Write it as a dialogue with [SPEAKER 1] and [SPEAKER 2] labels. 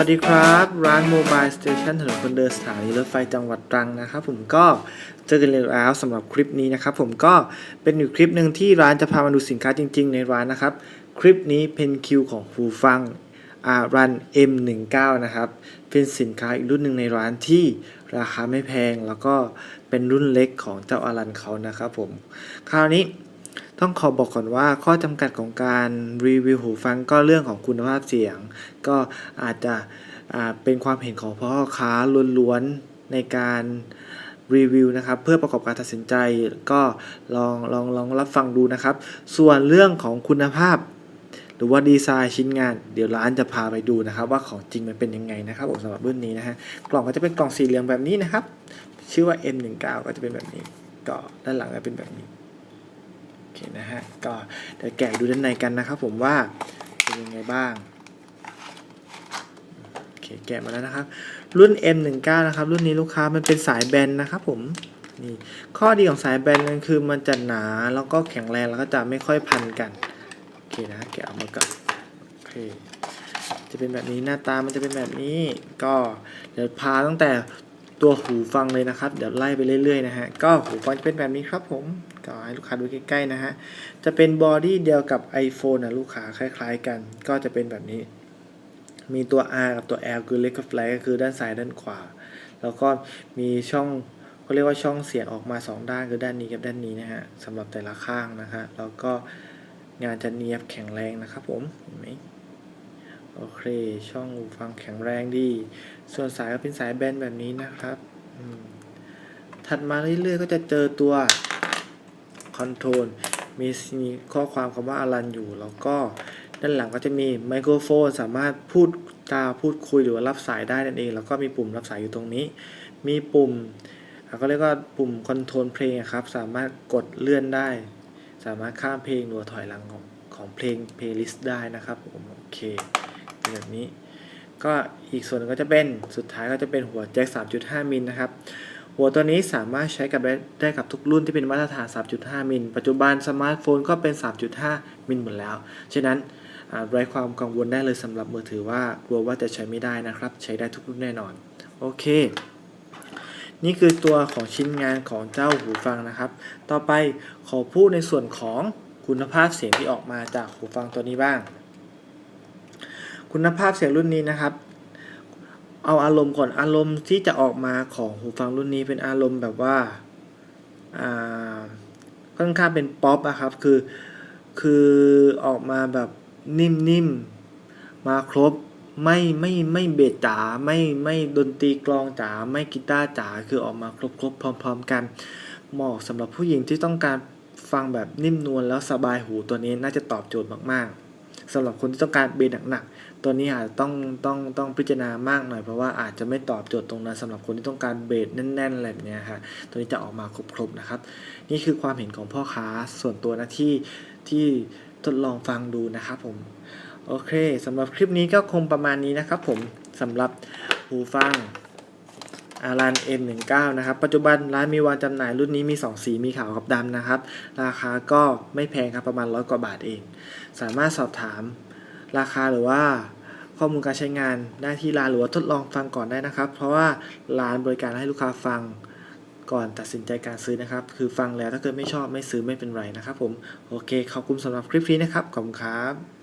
[SPEAKER 1] วัสดีครับ ร้านโมบายสเตชันถนนคนเดินสถานีรถไฟจังหวัดตรังนะครับผมก็เจอกันแล้วสำหรับคลิปนี้นะครับผมก็เป็นอยู่คลิปหนึ่งที่ร้านจะพามาดูสินค้าจริง ๆ ในร้านนะครับ คลิปนี้เป็นคิวของหูฟังอารัน M19 นะครับ เป็นสินค้าอีกรุ่นหนึ่งในร้านที่ราคาไม่แพงแล้วก็เป็นรุ่นเล็กของเจ้าอารันเขานะครับผมคราวนี้ ต้องขอบอกก่อนว่าข้อจำกัดของการรีวิวหูฟังก็เรื่องของคุณภาพเสียง ก็อาจจะเป็นความเห็นของพ่อค้าล้วนๆในการรีวิวนะครับเพื่อประกอบการตัดสินใจก็ลองลองลองรับฟังดูนะครับ ส่วนเรื่องของคุณภาพ หรือว่าดีไซน์ชิ้นงาน เดี๋ยวร้านจะพาไปดูนะครับ ว่าของจริงมันเป็นยังไงนะครับผมสำหรับรุ่นนี้นะฮะกล่องก็จะเป็นกล่องสี่เหลี่ยมแบบนี้นะครับ ชื่อว่า M19 ก็จะเป็นแบบนี้ก็ด้านหลังก็เป็นแบบนี้ อเคนะฮะ ก็เดี๋ยวแกะดูด้านในกันนะครับผมว่าเป็นยังไงบ้างโอเคแกะมาแล้วนะครับ รุ่น M19 นะครับ รุ่นนี้ลูกค้ามันเป็นสายแบนนะครับผมนี่ข้อดีของสายแบนนั่นคือมันจะหนาแล้วก็แข็งแรงแล้วก็จะไม่ค่อยพันกันโอเคนะแกะออกมาก่อนโอเคจะเป็นแบบนี้หน้าตามันจะเป็นแบบนี้ ก็เดี๋ยวพาตั้งแต่ตัวหูฟังเลยนะครับ เดี๋ยวไล่ไปเรื่อยๆนะฮะก็หูฟังจะเป็นแบบนี้ครับผม ก็ให้ลูกค้าดูใกล้ๆนะฮะ จะเป็นบอดี้เดียวกับ iPhone นะลูกค้าคล้าย ๆ กัน ก็จะเป็นแบบนี้ มีตัว R กับตัว L คือเล็กกับ flat ก็คือด้านซ้ายด้านขวา แล้วก็มีช่องเขาเรียกว่าช่องเสียงออกมา 2 ด้านคือด้านนี้กับด้านนี้นะฮะสำหรับแต่ละข้างนะฮะแล้วก็งานจะเนียบแข็งแรงนะครับผมเห็นไหมโอเค ช่องหูฟังแข็งแรงดี ส่วนสายก็เป็นสายแบนแบบนี้นะครับ ถัดมาเรื่อยๆ ก็จะเจอตัว คอนโทรลมีข้อความคำว่าอารันอยู่ แล้วก็ด้านหลังก็จะมีไมโครโฟนสามารถพูดจาพูดคุยหรือว่ารับสายได้นั่นเอง แล้วก็มีปุ่มรับสายอยู่ตรงนี้ มีปุ่มก็เรียกว่าปุ่มคอนโทรลเพลงครับ สามารถกดเลื่อนได้ สามารถข้ามเพลงหรือว่าถอยหลังของของเพลงเพลย์ลิสต์ได้นะครับผมโอเคแบบนี้ ก็อีกส่วนหนึงก็จะเป็นสุดท้ายก็จะเป็นหัวแจ็ค3.5มิลนะครับ หัวตัวนี้สามารถใช้กับได้กับทุกรุ่นที่เป็นมาตรฐาน 3.5 มิล ปัจจุบันสมาร์ทโฟนก็เป็น 3.5 มิลหมดแล้ว ฉะนั้นไร้ความกังวลได้เลยสำหรับมือถือว่ากลัวว่าจะใช้ไม่ได้นะครับ ใช้ได้ทุกรุ่นแน่นอน โอเค นี่คือตัวของชิ้นงานของเจ้าหูฟังนะครับ ต่อไปขอพูดในส่วนของคุณภาพเสียงที่ออกมาจากหูฟังตัวนี้บ้าง คุณภาพเสียงรุ่นนี้นะครับ เอาอารมณ์ก่อนอารมณ์ที่จะออกมาของหูฟังรุ่นนี้เป็นอารมณ์แบบว่าอ่าค่อนข้างเป็นป๊อปอะครับคือคือออกมาแบบนิ่มๆมาครบไม่ไม่ไม่เบสจ๋าไม่ไม่ดนตรีกลองจ๋าไม่กีตาร์จ๋าคือออกมาครบครบพร้อม ๆ กัน เหมาะสำหรับผู้หญิงที่ต้องการฟังแบบนิ่มนวลแล้วสบายหูตัวนี้น่าจะตอบโจทย์มากๆสำหรับคนที่ต้องการเบสหนักๆ ตัวนี้อาจจะต้องต้องต้องพิจารณามากหน่อยเพราะว่าอาจจะไม่ตอบโจทย์ตรงนั้นสำหรับคนที่ต้องการเบสแน่นๆอะไรแบบนี้ยค่ะตัวนี้จะออกมาครบๆนะครับ นี่คือความเห็นของพ่อค้าส่วนตัวนะที่ที่ทดลองฟังดูนะครับผมโอเคสำหรับคลิปนี้ก็คงประมาณนี้นะครับผมสำหรับหูฟังอารัน M19 นะครับ ปัจจุบันร้านมีวางจำหน่ายรุ่นนี้มี 2 สีมีขาวกับดำนะครับ ราคาก็ไม่แพงครับประมาณร้อยกว่าบาทเอง สามารถสอบถาม ราคาหรือว่าข้อมูลการใช้งานได้ที่ร้านหรือว่าทดลองฟังก่อนได้นะครับ เพราะว่าร้านบริการให้ลูกค้าฟังก่อนตัดสินใจการซื้อนะครับ คือฟังแล้วถ้าเกิดไม่ชอบไม่ซื้อไม่เป็นไรนะครับผม โอเค ขอบคุณสำหรับคลิปนี้นะครับ ขอบคุณครับ